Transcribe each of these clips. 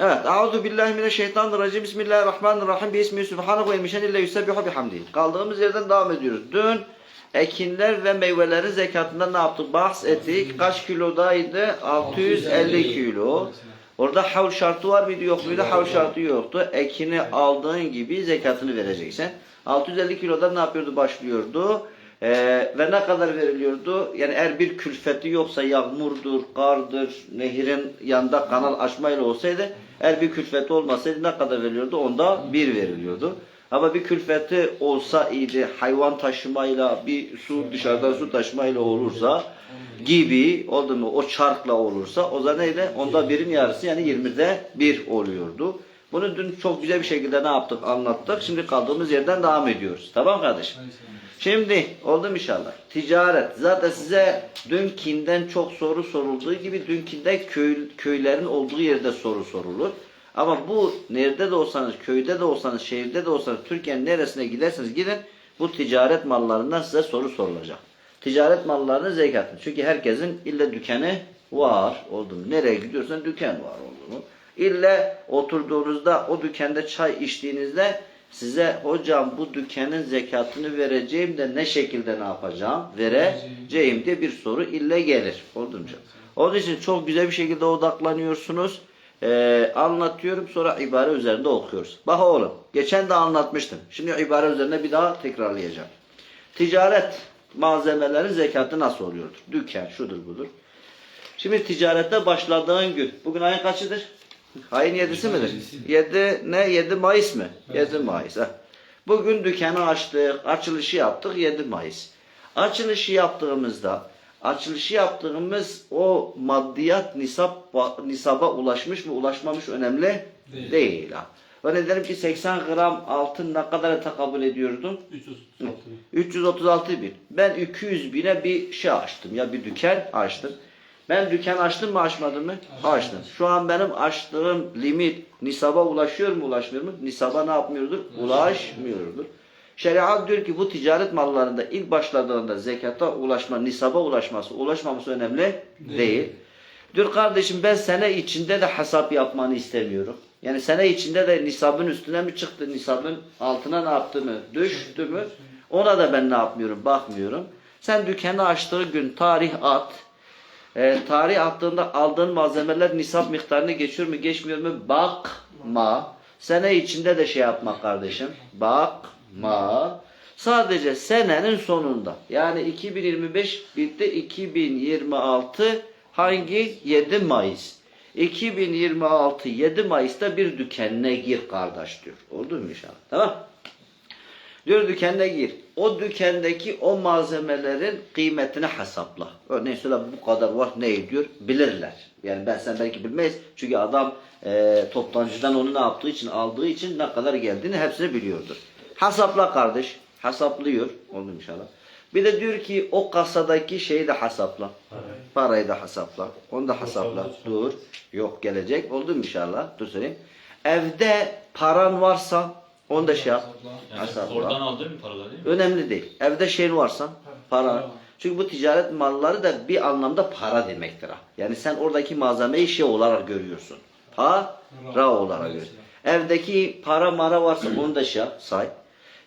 Evet. Euzu billahi mineşşeytanirracim. Bismillahirrahmanirrahim. Bismihi subhanahu ve mişenille yusebbihu bihamdihi. Kaldığımız yerden devam ediyoruz. Dün ekinler ve meyvelerin zekatından ne yaptık? Bahs ettik. Kaç kilodaydı? 650 kilo. Orada havl şartı var mıydı yok muydu? Havl şartı yoktu. Ekini aldığın gibi zekatını vereceksin. 650 kilodan ne yapıyordu? Başlıyordu. Ee, ve ne kadar veriliyordu? Yani eğer bir külfeti yoksa yağmurdur, kardır, nehirin yanında kanal açmayla olsaydı eğer bir külfeti olmasaydı ne kadar veriliyordu? Onda bir veriliyordu. Ama bir külfeti olsa iyiydi, hayvan taşımayla, bir su dışarıdan su taşımayla olursa gibi oldu mu o çarkla olursa o zaman neydi? Onda birin yarısı yani 20'de bir oluyordu. Bunu dün çok güzel bir şekilde ne yaptık anlattık. Şimdi kaldığımız yerden devam ediyoruz. Tamam kardeşim? Şimdi oldu mu inşallah. Ticaret. Zaten size dünkinden çok soru sorulduğu gibi dünkinde köy, köylerin olduğu yerde soru sorulur. Ama bu nerede de olsanız, köyde de olsanız, şehirde de olsanız, Türkiye'nin neresine giderseniz gidin bu ticaret mallarından size soru sorulacak. Ticaret mallarının zekatı. Çünkü herkesin illa dükkanı var. Oldu mu? Nereye gidiyorsan dükkan var oldu mu? İlle oturduğunuzda o dükkanda çay içtiğinizde size hocam bu dükkanın zekatını vereceğim de ne şekilde ne yapacağım? Vereceğim diye bir soru ille gelir. Oldu mu? canım? Onun için çok güzel bir şekilde odaklanıyorsunuz. Ee, anlatıyorum sonra ibare üzerinde okuyoruz. Bak oğlum geçen de anlatmıştım. Şimdi ibare üzerine bir daha tekrarlayacağım. Ticaret malzemelerin zekatı nasıl oluyordur? Dükkan şudur budur. Şimdi ticarette başladığın gün. Bugün ayın kaçıdır? Ayın yedisi midir? Yedi ne? Yedi Mayıs mı? Yedi Mayıs. ha. Bugün dükkanı açtık. Açılışı yaptık. 7 Mayıs. Açılışı yaptığımızda açılışı yaptığımız o maddiyat nisap nisaba ulaşmış mı ulaşmamış önemli değil. Değil. ha. Örneğin dedim ki 80 gram altın ne kadar tekabül ediyordun? 336. 336 bin. Ben 200 bine bir şey açtım ya bir dükkan açtım. Ben dükkan açtım mı açmadım mı? Açtım. Şu an benim açtığım limit nisaba ulaşıyor mu ulaşmıyor mu? Nisaba ne yapmıyordur? Ulaşmıyordur. Şeriat diyor ki bu ticaret mallarında ilk başladığında zekata ulaşma, nisaba ulaşması, ulaşmaması önemli değil. Diyor kardeşim ben sene içinde de hesap yapmanı istemiyorum. Yani sene içinde de nisabın üstüne mi çıktı, nisabın altına ne yaptı mı, düştü mü? Ona da ben ne yapmıyorum, bakmıyorum. Sen dükkanı açtığı gün tarih at. E, tarih attığında aldığın malzemeler nisap miktarını geçiyor mu, geçmiyor mu? Bakma. Sene içinde de şey yapma kardeşim. Bakma. Sadece senenin sonunda. Yani 2025 bitti. 2026 hangi? 7 Mayıs. 2026 7 Mayıs'ta bir dükkanına gir kardeş diyor. Oldu mu inşallah? Tamam. Diyor dükkana gir. O dükkandaki o malzemelerin kıymetini hesapla. Örneğin söyle bu kadar var ne ediyor? Bilirler. Yani ben sen belki bilmeyiz. Çünkü adam e, toptancıdan onu ne yaptığı için aldığı için ne kadar geldiğini hepsini biliyordur. Hesapla kardeş. Hesaplıyor. Oldu inşallah. Bir de diyor ki o kasadaki şeyi de hesapla. Parayı da hesapla. Onu da hesapla. Dur. Yok gelecek. Oldu inşallah? Dur söyleyeyim. Evde paran varsa onu da şey yap. Yani oradan aldığın paralar değil mi? Önemli değil. Evde şeyin varsa para. Çünkü bu ticaret malları da bir anlamda para demektir. ha. Yani sen oradaki malzemeyi şey olarak görüyorsun. Para olarak görüyorsun. Evdeki para mara varsa onu da şey yap, say.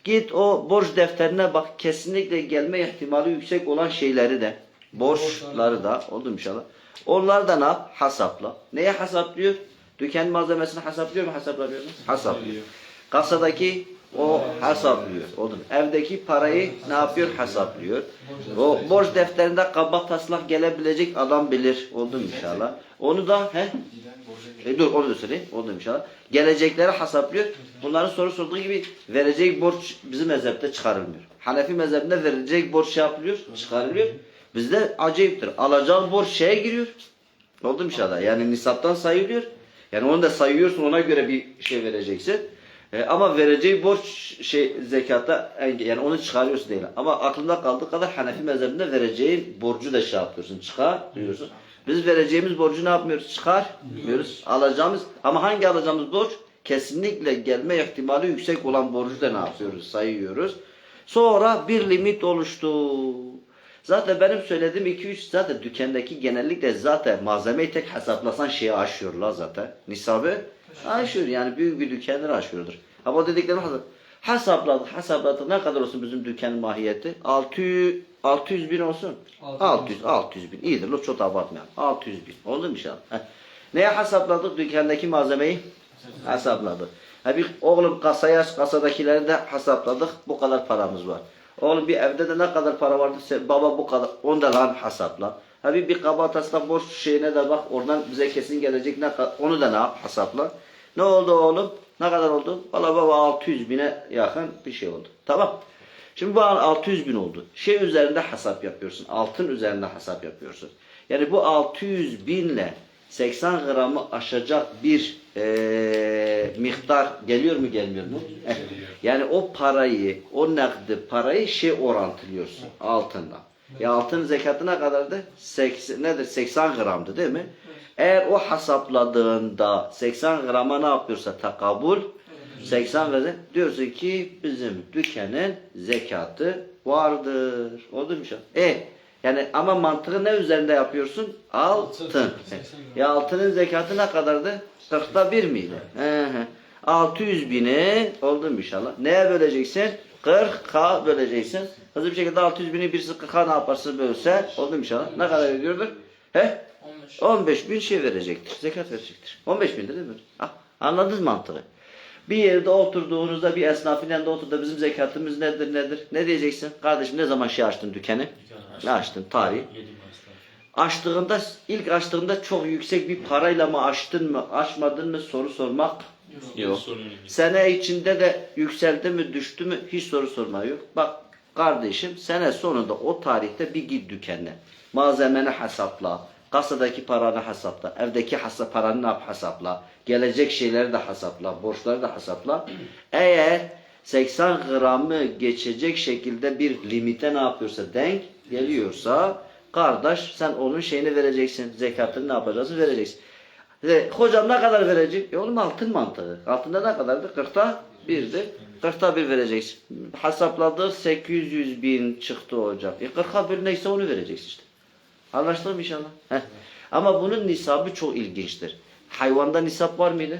Git o borç defterine bak. Kesinlikle gelme ihtimali yüksek olan şeyleri de, borçları da, oldu mu inşallah. Onları da ne yap? Hesapla. Neye hesaplıyor? Dükkan malzemesini hesaplıyor mu? Hesaplamıyor mu? Hesaplıyor. Kasadaki o hesaplıyor. Oldu mu? Evdeki parayı ne yapıyor? Hesaplıyor. O borç defterinde kaba taslak gelebilecek adam bilir. Oldu mu inşallah? Onu da he? E dur onu da söyleyeyim. Oldu inşallah? Gelecekleri hesaplıyor. Bunların soru sorduğu gibi verecek borç bizim mezhepte çıkarılmıyor. Hanefi mezhebinde verilecek borç şey yapılıyor, çıkarılıyor. Bizde acayiptir. Alacağın borç şeye giriyor. Oldu inşallah? Yani nisaptan sayılıyor. Yani onu da sayıyorsun ona göre bir şey vereceksin. E, ama vereceği borç şey zekata yani onu çıkarıyorsun değil. Ama aklında kaldığı kadar Hanefi mezhebinde vereceğin borcu da şey yapıyorsun. Çıkarıyorsun. Biz vereceğimiz borcu ne yapmıyoruz? Çıkarmıyoruz. Alacağımız ama hangi alacağımız borç? Kesinlikle gelme ihtimali yüksek olan borcu da ne yapıyoruz? Sayıyoruz. Sonra bir limit oluştu. Zaten benim söylediğim 2-3 zaten dükkandaki genellikle zaten malzemeyi tek hesaplasan şeyi aşıyorlar zaten. Nisabı Aşıyor yani büyük bir dükkanları aşıyordur. Ama o dediklerini hasap, hesapladık, hesapladık. Ne kadar olsun bizim dükkanın mahiyeti? 600, 600 bin olsun. 600, 600 bin. İyidir, lo çok abartmayalım. 600 bin. Oldu mu inşallah? Heh. Neye hesapladık? Dükkandaki malzemeyi hesapladık. Ha bir oğlum kasaya aç, kasadakileri de hesapladık. Bu kadar paramız var. Oğlum bir evde de ne kadar para vardı? Sen, baba bu kadar. Onu da lan hesapla. Ha bir, bir kabatasına borç şeyine de bak. Oradan bize kesin gelecek ne. Onu da ne yap? Hesapla. Ne oldu oğlum? Ne kadar oldu? Valla baba 600 bine yakın bir şey oldu. Tamam. Şimdi bu an 600 bin oldu. Şey üzerinde hesap yapıyorsun. Altın üzerinde hesap yapıyorsun. Yani bu 600 binle 80 gramı aşacak bir eee, miktar geliyor mu gelmiyor mu? Eh, Yani o parayı, o nakdi parayı şey orantılıyorsun altında. Ya altın zekatı ne kadardı? 80, nedir? 80 gramdı değil mi? Eğer o hesapladığında 80 grama ne yapıyorsa takabul 80 ve diyorsun ki bizim dükkanın zekatı vardır. Oldu mu şu? E yani ama mantığı ne üzerinde yapıyorsun? Altın. Ya altının zekatı ne kadardı? 40'ta 1 miydi? Hı hı. 600 bini oldu mu inşallah? Neye böleceksin? 40k böleceksin. Hızlı bir şekilde 600 bini birisi 40k ne yaparsa bölse oldu mu inşallah? Ne kadar ediyordur? He? 15. 15 bin şey verecektir. Zekat verecektir. 15 bin değil mi? Ah, anladınız mantığı. Bir yerde oturduğunuzda bir esnafın yanında oturduğunda bizim zekatımız nedir nedir? Ne diyeceksin? Kardeşim ne zaman şey açtın dükkanı? Ne açtın? Tarih. Açtığında ilk açtığında çok yüksek bir parayla mı açtın mı açmadın mı soru sormak yok. Sene içinde de yükseldi mi düştü mü hiç soru sorma yok. Bak kardeşim sene sonunda o tarihte bir git dükkanına. Malzemeni hesapla. Kasadaki paranı hesapla. Evdeki hasa paranı ne yap hesapla. Gelecek şeyleri de hesapla. Borçları da hesapla. Eğer 80 gramı geçecek şekilde bir limite ne yapıyorsa denk geliyorsa kardeş sen onun şeyini vereceksin. Zekatını ne yapacaksın vereceksin. Ve hocam ne kadar verecek? E oğlum altın mantığı. Altında ne kadardı? 40'ta 1'di. 40'ta 1 vereceksin. Hesapladı 800 bin çıktı hocam. E 40'a 1 neyse onu vereceksin işte. Anlaştık mı inşallah? Heh. Ama bunun nisabı çok ilginçtir. Hayvanda nisap var mıydı?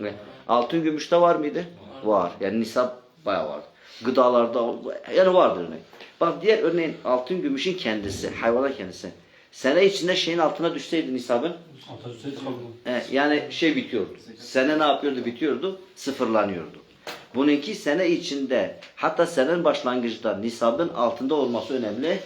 Ne? Altın gümüşte var mıydı? Var. Yani nisap bayağı var. Gıdalarda yani vardır örnek. Bak diğer örneğin altın gümüşün kendisi, hayvana kendisi. Sene içinde şeyin altına düşseydi nisabın He, yani şey bitiyordu. Sene ne yapıyordu? Bitiyordu. Sıfırlanıyordu. Bununki sene içinde hatta senenin başlangıcında nisabın altında olması önemli.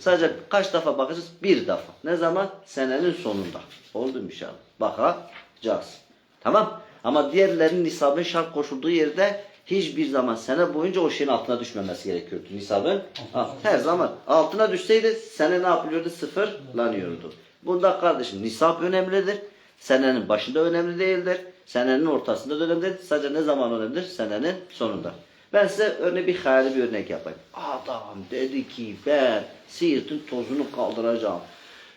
Sadece kaç defa bakacağız? Bir defa. Ne zaman? Senenin sonunda. Oldu mu inşallah? Bakacağız. Tamam. Ama diğerlerinin nisabın şart koşulduğu yerde hiçbir zaman sene boyunca o şeyin altına düşmemesi gerekiyordu. Nisabın ha, her zaman altına düşseydi sene ne yapılıyordu? Sıfırlanıyordu. Bunda kardeşim nisap önemlidir. Senenin başında önemli değildir. Senenin ortasında da önemli değil. Sadece ne zaman önemlidir? Senenin sonunda. Ben size örneğin bir hayali bir örnek yapayım. Adam dedi ki ben Siirt'in tozunu kaldıracağım.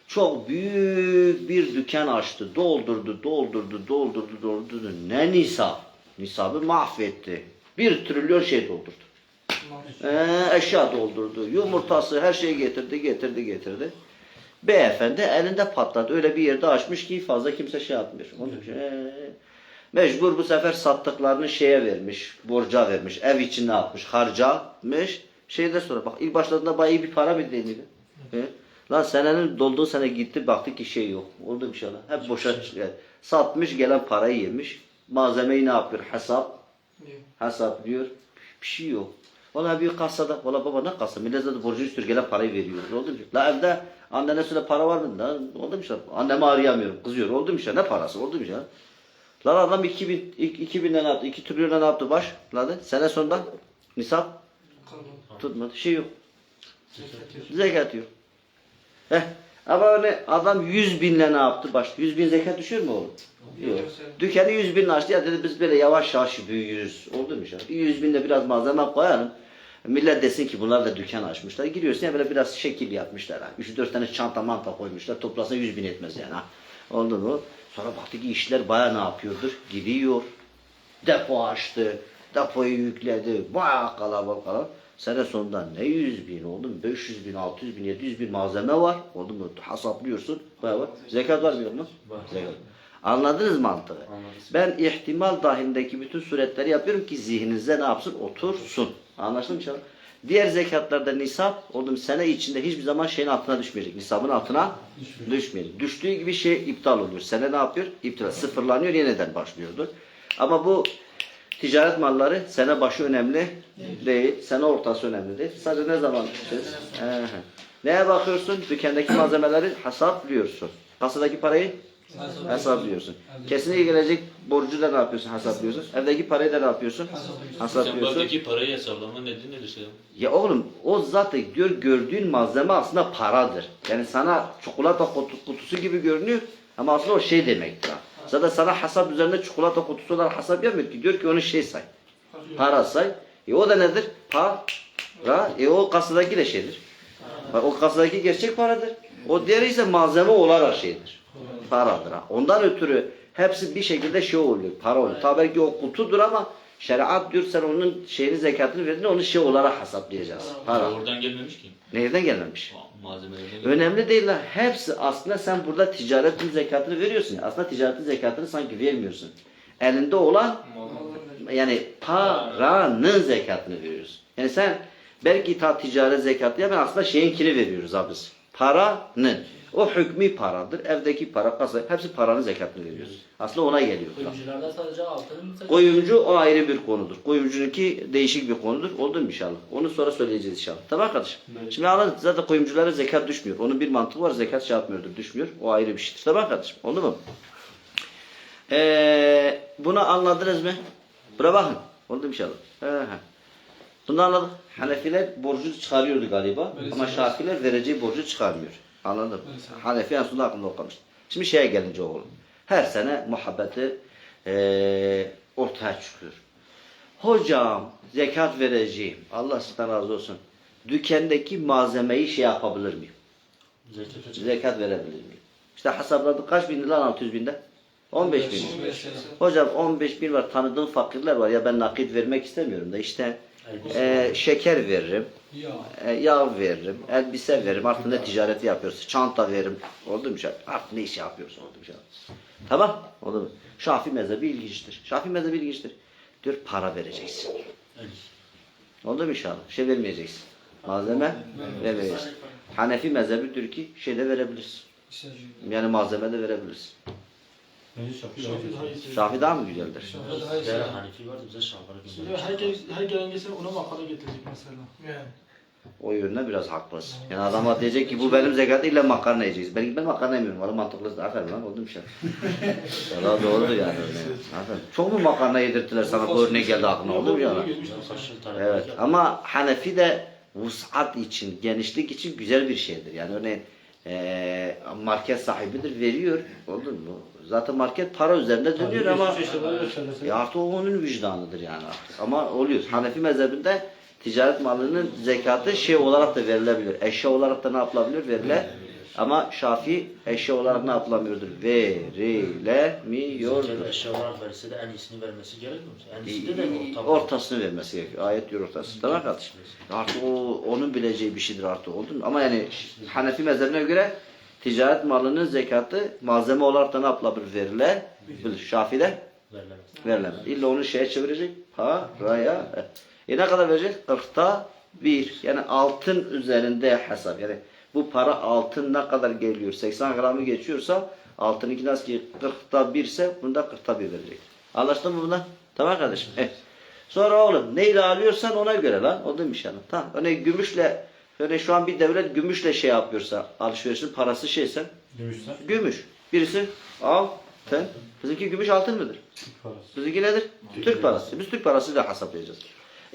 Çok büyük bir dükkan açtı. Doldurdu, doldurdu, doldurdu, doldurdu. Ne nisap? Nisabı mahvetti. Bir trilyon şey doldurdu. Ee, eşya doldurdu. Yumurtası her şeyi getirdi, getirdi, getirdi. Beyefendi elinde patladı. Öyle bir yerde açmış ki fazla kimse şey yapmıyor. Onun için, ee, mecbur bu sefer sattıklarını şeye vermiş. Borca vermiş. Ev için ne yapmış? Harcamış. Şeyde sonra bak ilk başladığında bayağı iyi bir para miydi? He? Lan senenin dolduğu sene gitti baktı ki şey yok. Oldu bir şeyler. Hep boşa çıkıyor. Satmış gelen parayı yemiş. Malzemeyi ne yapıyor? Hesap. Hesaplıyor. Bir şey yok. Valla bir kasada, valla baba ne kasa? Millet zaten borcunu üstür gelen parayı veriyor. Oldu mu? La evde annene söyle para var mı? La, oldu mu şey? Annemi arayamıyorum. Kızıyor. Oldu mu şey? Ne parası? Oldu mu şey? Lan adam 2000, 2000'den ne yaptı? 2 trilyona ne yaptı baş? Lan sene sonunda nisap tutmadı. Şey yok. Zekat yok. Heh. Ama öyle adam 100 binle ne yaptı? Baş, 100 bin zekat düşür mü oğlum? Yok. Dükkanı 100 bin açtı ya dedi biz böyle yavaş yavaş büyüyoruz. Oldu mu şey? 100 binde biraz malzeme koyalım. Millet desin ki bunlar da dükkan açmışlar. Giriyorsun ya böyle biraz şekil yapmışlar. Ha. 3-4 tane çanta manta koymuşlar. Toplasa 100 bin etmez yani. Ha. Oldu mu? Sonra baktı ki işler baya ne yapıyordur? Gidiyor. Depo açtı. Depoyu yükledi. Baya kalabalık kalabalık. Sene sonunda ne 100 bin oldu mu? 500 bin, 600 bin, 700 bin malzeme var. Oldu mu? Hesaplıyorsun. Baya var. Zekat var mı yok mu? Zekat. Anladınız mantığı? Anladım. Ben ihtimal dahilindeki bütün suretleri yapıyorum ki zihninize ne yapsın? Otursun. Anlaşıldı mı inşallah? Diğer zekatlarda nisap, oğlum sene içinde hiçbir zaman şeyin altına düşmeyecek. Nisabın altına düşmeyecek. Düştüğü gibi şey iptal oluyor. Sene ne yapıyor? İptal. Sıfırlanıyor, yeniden başlıyordur. Ama bu ticaret malları sene başı önemli değil. Sene ortası önemli değil. Sadece ne zaman? Ee, Neye bakıyorsun? Dükkandaki malzemeleri hesaplıyorsun. Kasadaki parayı hesaplıyorsun. Kesinlikle gelecek borcu da ne yapıyorsun? Hesaplıyorsun. Evdeki parayı da ne yapıyorsun? Sen Hesaplıyorsun. buradaki parayı hesaplama nedir nedir şey? Ya oğlum o zaten diyor gördüğün malzeme aslında paradır. Yani sana çikolata kutu- kutusu gibi görünüyor ama aslında o şey demek ya. Zaten sana hesap üzerinde çikolata kutusu olarak hesap yapmıyor ki. Diyor ki onu şey say. Para say. E o da nedir? Para. E o kasadaki de şeydir. Bak, O kasadaki gerçek paradır. O diğeri ise malzeme olarak şeydir. Paradır. ha. Ondan ötürü hepsi bir şekilde şey oluyor. Para oluyor. Tabii belki o kutudur ama şeriat diyor sen onun şeyini zekatını verdiğinde onu şey olarak hesaplayacağız. Para. Oradan gelmemiş ki. Nereden gelmemiş? Malzemelerden. Önemli değil lan. Hepsi aslında sen burada ticaretin zekatını veriyorsun. Aslında ticaretin zekatını sanki vermiyorsun. Elinde olan yani paranın zekatını veriyoruz. Yani sen belki ta ticaret zekatı ya ben aslında şeyinkini veriyoruz abi biz. Paranın. O hükmü paradır. Evdeki para, kasa hepsi paranın zekatını veriyoruz. Aslında ona geliyor. Kuyumcularda sadece altının mı Koyumcu o ayrı bir konudur. Koyumcununki değişik bir konudur. Oldu mu inşallah? Onu sonra söyleyeceğiz inşallah. Tamam arkadaşım. Şimdi anladın zaten koyumculara zekat düşmüyor. Onun bir mantığı var. Zekat şey yapmıyordur. Düşmüyor. O ayrı bir şeydir. Tamam kardeşim. Oldu mu? Ee, bunu anladınız mı? Buna bakın. Oldu mu inşallah? He, he. Bunu anladık. Hanefiler borcu çıkarıyordu galiba. Ama Şafiler vereceği borcu çıkarmıyor. Anladım. Hanefi sonunda aklımda o kalmış. Şimdi şeye gelince oğlum. Her sene muhabbeti eee, ortaya çıkıyor. Hocam zekat vereceğim. Allah sizden razı olsun. Dükkandaki malzemeyi şey yapabilir miyim? Zekat Zekat verebilir miyim? İşte hesapladık kaç bin lan 600 binde? 15 bin. Hocam 15 bin var tanıdığım fakirler var ya ben nakit vermek istemiyorum da işte eee, şeker veririm. E, yağ veririm, elbise veririm. Artık ne ticareti yapıyoruz? Çanta veririm. Oldu mu? Artık ne iş yapıyorsun? Oldu mu? Tamam. Oldu mu? Şafi mezhebi ilginçtir. Şafi mezhebi ilginçtir. Diyor para vereceksin. Oldu mu inşallah? Şey vermeyeceksin. Malzeme vermeyeceksin. Hanefi mezhebi diyor ki şey de verebilirsin. Yani malzeme de verebilirsin. Şafi daha mı güzeldir? Bizde Hanefi vardı bize şalvarı göndermiş. Herkes, her gelen gelse ona makale getirecek mesela. Yani. O yönde biraz haklısın. Yani adama diyecek ki bu benim zekat illa makarna yiyeceğiz. Ben, ben makarna yemiyorum. Valla mantıklı. Aferin lan oldu bir şey. Valla doğrudur yani. Aferin. Çok mu makarna yedirttiler sana? Bu örnek geldi aklına oldu mu ya? Kaşır tarafı Evet. Ama Hanefi de vusat için, genişlik için güzel bir şeydir. Yani örneğin eee market sahibidir, veriyor. Oldu mu? Zaten market para üzerinde dönüyor ama ya artık o onun vicdanıdır yani artık. Ama oluyor. Hanefi mezhebinde ticaret malının zekatı şey olarak da verilebilir. Eşya olarak da ne yapılabilir? Verilebilir. Ama Şafii eşya olarak ne yapılamıyordur? Verilemiyordur. Zekat eşya olarak verirse de en iyisini vermesi gerekmiyor mu? En iyisi de de orta. Ortasını vermesi gerekiyor. Ayet diyor ortası. Tamam kardeşim. Artık o onun bileceği bir şeydir artık oldu mu? Ama yani Hanefi mezhebine göre ticaret malının zekatı malzeme olarak da ne yapılabilir? Verilebilir. Şafii'de Verilemez. verilemez. İlla onu şeye çevirecek. Paraya. E ne kadar verecek? 40'ta bir. Yani altın üzerinde hesap. Yani bu para altın ne kadar geliyor? 80 gramı geçiyorsa altın iki nasıl ki 40'ta bir ise bunda 40'ta bir verecek. Anlaştın mı buna? Tamam kardeşim. Sonra oğlum neyle alıyorsan ona göre lan. O da inşallah. Tamam. Örneğin gümüşle Öyle şu an bir devlet gümüşle şey yapıyorsa alışverişin parası şeyse Gümüşler. gümüş. Birisi altın. Bizimki gümüş altın mıdır? Bizimki nedir? Türk parası. Biz Türk parasıyla hesaplayacağız.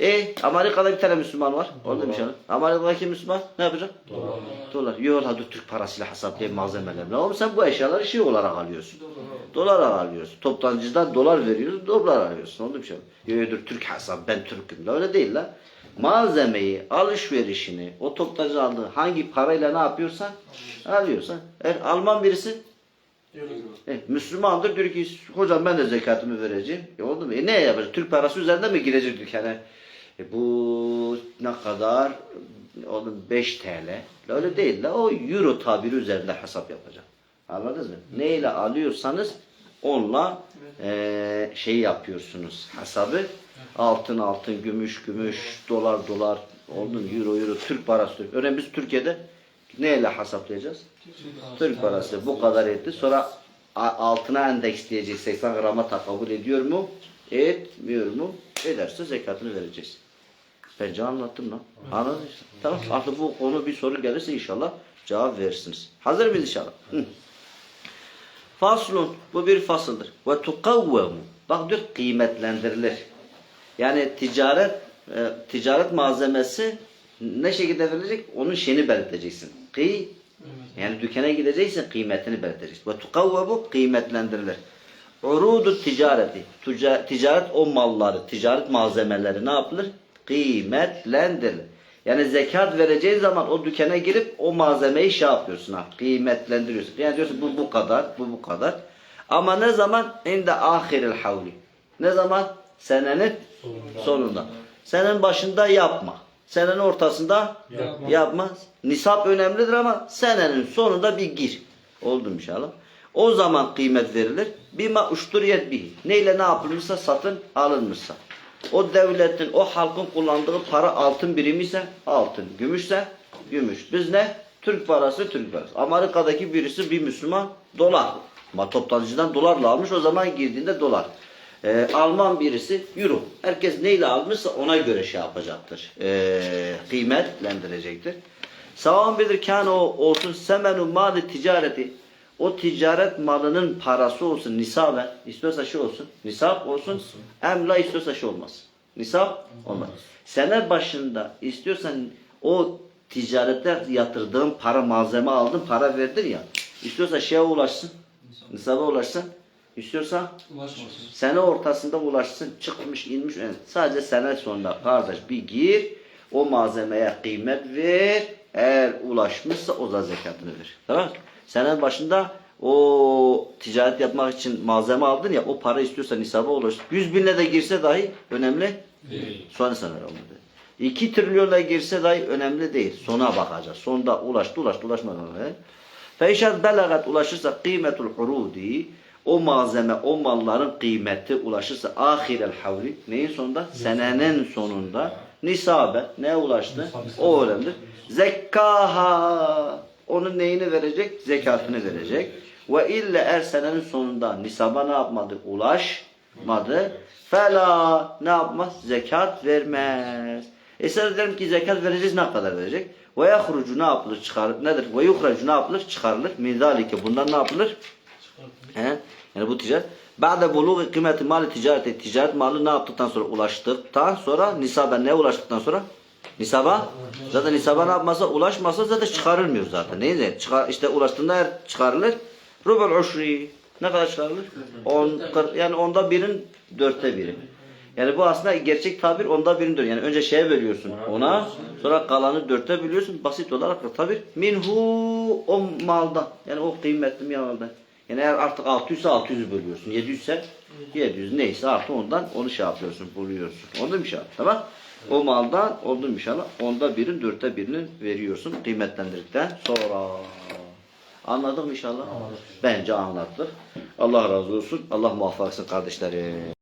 E Amerika'da bir tane Müslüman var. Orada bir şey. Amerika'daki Müslüman ne yapacak? Dolar. Dolar. Yok hadi Türk parasıyla hesaplayayım malzemeler. Ne oğlum sen bu eşyaları şey olarak alıyorsun. Dolar alıyorsun. Toptancıdan dolar veriyoruz, dolar alıyorsun. Oldu bir şey. Yok dur Türk hesap ben Türk'üm. La öyle değil la. Malzemeyi, alışverişini, o toptancı aldığı hangi parayla ne yapıyorsan alıyorsan. Eğer Alman birisi e, Müslümandır diyor ki hocam ben de zekatımı vereceğim. E oldu mu? E ne yapacak? Türk parası üzerinden mi girecek dükkana? E bu ne kadar? Oğlum 5 TL. La Öyle değil la. O euro tabiri üzerinde hesap yapacak. Anladınız mı? Neyle alıyorsanız Onunla eee şey yapıyorsunuz hesabı. Altın altın, gümüş gümüş, dolar dolar, mu? Euro euro, Türk parası Türk. Örneğin biz Türkiye'de neyle hesaplayacağız? Türk parası bu kadar etti. Sonra altına endeksleyecek 80 grama takabül ediyor mu? Etmiyor mu? Ederse zekatını vereceğiz. Bence anlattım lan. Anladın işte. Tamam. Artık bu konu bir soru gelirse inşallah cevap verirsiniz. Hazır mıyız inşallah? Hı. Faslun. Bu bir fasıldır. Ve tukavvemu. Bak diyor kıymetlendirilir. Yani ticaret e, ticaret malzemesi ne şekilde verilecek? Onun şeyini belirteceksin. Kıy yani dükkana gideceksin kıymetini belirteceksin. Ve tukavvebu kıymetlendirilir. Urudu ticareti. Tuca- ticaret o malları, ticaret malzemeleri ne yapılır? Kıymetlendirilir. Yani zekat vereceğin zaman o dükkana girip o malzemeyi şey yapıyorsun ha, kıymetlendiriyorsun. Yani diyorsun bu bu kadar, bu bu kadar. Ama ne zaman? İnde ahiril havli. Ne zaman? Senenin sonunda. Senenin başında yapma. Senenin ortasında Yapma. yapma. Nisap önemlidir ama senenin sonunda bir gir. Oldu inşallah. O zaman kıymet verilir. Bima uşturiyet bihi. Neyle ne yapılmışsa satın alınmışsa. O devletin, o halkın kullandığı para altın birimi ise altın. Gümüşse gümüş. Biz ne? Türk parası Türk parası. Amerika'daki birisi bir Müslüman dolar. Ama toptancıdan dolarla almış o zaman girdiğinde dolar. Ee, Alman birisi euro. Herkes neyle almışsa ona göre şey yapacaktır. Ee, kıymetlendirecektir. Savan bilir kan o olsun semenu mali ticareti. O ticaret malının parası olsun nisaben. istiyorsa şey olsun. Nisap olsun. Emla istiyorsa şey olmaz. Nisap olmaz. Sene başında istiyorsan o ticarette yatırdığın para malzeme aldın para verdin ya. İstiyorsa şeye ulaşsın. Nisaba ulaşsın. İstiyorsa Ulaşmasın. sene ortasında ulaşsın. Çıkmış inmiş. Yani sadece sene sonunda kardeş bir gir. O malzemeye kıymet ver. Eğer ulaşmışsa o da zekatını ver. Tamam? Sene başında o ticaret yapmak için malzeme aldın ya o para istiyorsa nisaba ulaşsın. 100 binle de girse dahi önemli Değil. Sonra sana olmadı. 2 trilyonla girse dahi önemli değil. Sona bakacağız. Sonda ulaştı ulaştı ulaşmadı. Feşad belagat ulaşırsa kıymetul hurudi o malzeme, o malların kıymeti ulaşırsa ahirel havli neyin sonunda? Senenin sonunda nisabe ne ulaştı? O önemli. Zekkaha onun neyini verecek? Zekatını verecek. Ve ille er senenin sonunda nisaba ne yapmadı? Ulaşmadı. Fela ne yapmaz? Zekat vermez. E sen derim ki zekat vereceğiz ne kadar verecek? Ve yahrucu ne yapılır? Çıkarır. Nedir? Ve yuhracu ne yapılır? Çıkarılır. Min zalike. Bundan ne yapılır? He? Yani bu ticaret. Ba'de buluğu kıymeti mali ticareti. Ticaret malı ne yaptıktan sonra? Ulaştıktan sonra nisaba ne ulaştıktan sonra? Nisaba. Zaten nisaba ne yapmasa ulaşmasa zaten çıkarılmıyor zaten. Neyse çıkar, işte ulaştığında eğer çıkarılır. Rubel uşri. Ne kadar çıkarılır? On, yani onda birin dörtte biri. Yani bu aslında gerçek tabir onda birin dört. Yani önce şeye bölüyorsun ona sonra kalanı dörtte bölüyorsun. Basit olarak tabir. Minhu o malda. Yani o kıymetli malda. Yani eğer artık 600 ise 600'ü bölüyorsun. 700 ise 700 neyse artık ondan onu şey yapıyorsun buluyorsun. Oldu mu inşallah? Tamam. O maldan oldu mu inşallah? Onda birin dörtte birini veriyorsun kıymetlendirdikten sonra. Anladık mı inşallah? Bence anlattık. Allah razı olsun. Allah muvaffak etsin kardeşlerim.